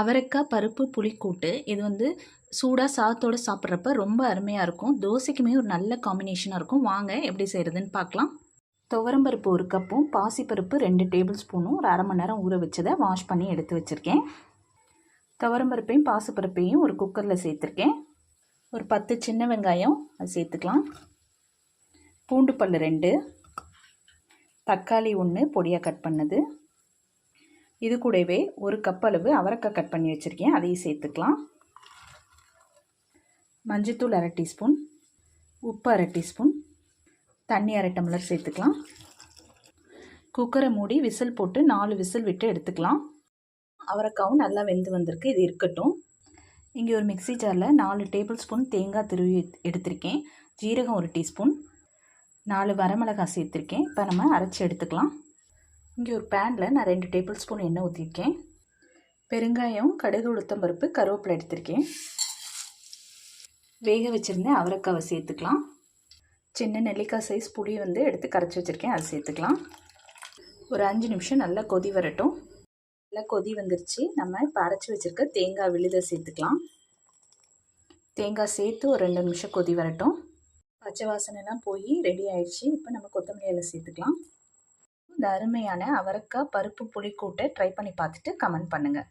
அவரைக்காய் பருப்பு புளிக்கூட்டு இது வந்து சூடாக சாதத்தோடு சாப்பிட்றப்ப ரொம்ப அருமையாக இருக்கும். தோசைக்குமே ஒரு நல்ல காம்பினேஷனாக இருக்கும். வாங்க எப்படி செய்கிறதுன்னு பார்க்கலாம். துவரம்பருப்பு ஒரு கப்பும் பாசிப்பருப்பு ரெண்டு டேபிள் ஸ்பூனும் ஒரு அரை மணி நேரம் ஊற வச்சதை வாஷ் பண்ணி எடுத்து வச்சுருக்கேன். துவரம்பருப்பையும் பாசிப்பருப்பையும் ஒரு குக்கரில் சேர்த்துருக்கேன். ஒரு பத்து சின்ன வெங்காயம் அது சேர்த்துக்கலாம். பூண்டு பல் ரெண்டு தக்காளி ஒன்று பொடியாக கட் பண்ணது. இது கூடவே ஒரு கப் அளவு அவரைக்காய் கட் பண்ணி வச்சுருக்கேன். அதையும் சேர்த்துக்கலாம். மஞ்சத்தூள் அரை டீஸ்பூன். உப்பு அரை டீஸ்பூன். தண்ணி அரை டம்ளர் சேர்த்துக்கலாம். குக்கரை மூடி விசில் போட்டு நாலு விசில் விட்டு எடுத்துக்கலாம். அவரைக்காவும் நல்லா வெந்து வந்திருக்கு. இது இருக்கட்டும். இங்கே ஒரு மிக்சி ஜாரில் நாலு டேபிள் ஸ்பூன் தேங்காய் திருவி எடுத்திருக்கேன். ஜீரகம் ஒரு டீஸ்பூன். நாலு வரமிளகாய் சேர்த்துருக்கேன். இப்போ நம்ம அரைச்சி எடுத்துக்கலாம். இங்கே ஒரு பேனில் நான் ரெண்டு டேபிள் ஸ்பூன் எண்ணெய் ஊற்றிருக்கேன் பெருங்காயம் கடுகு உளுத்தம்பருப்பு கருவேப்பிலை எடுத்திருக்கேன். வேக வச்சுருந்தேன் அவரைக்காவை சேர்த்துக்கலாம். சின்ன நெல்லிக்காய் சைஸ் புளி வந்து எடுத்து கரைச்சி வச்சுருக்கேன் அதை சேர்த்துக்கலாம். ஒரு அஞ்சு நிமிஷம் நல்லா கொதி வரட்டும். நல்லா கொதி வந்துருச்சு. நம்ம இப்போ அரைச்சி வச்சுருக்க தேங்காய் விழுதை சேர்த்துக்கலாம். தேங்காய் சேர்த்து ஒரு ரெண்டு நிமிஷம் கொதி வரட்டும். பச்சை வாசனைலாம் போய் ரெடி ஆயிடுச்சு. இப்போ நம்ம கொத்தமல்லி இலை சேர்த்துக்கலாம். இந்த அருமையான அவரக்காய் பருப்பு புளிக்கூட்டை ட்ரை பண்ணி பார்த்துட்டு கமெண்ட் பண்ணுங்கள்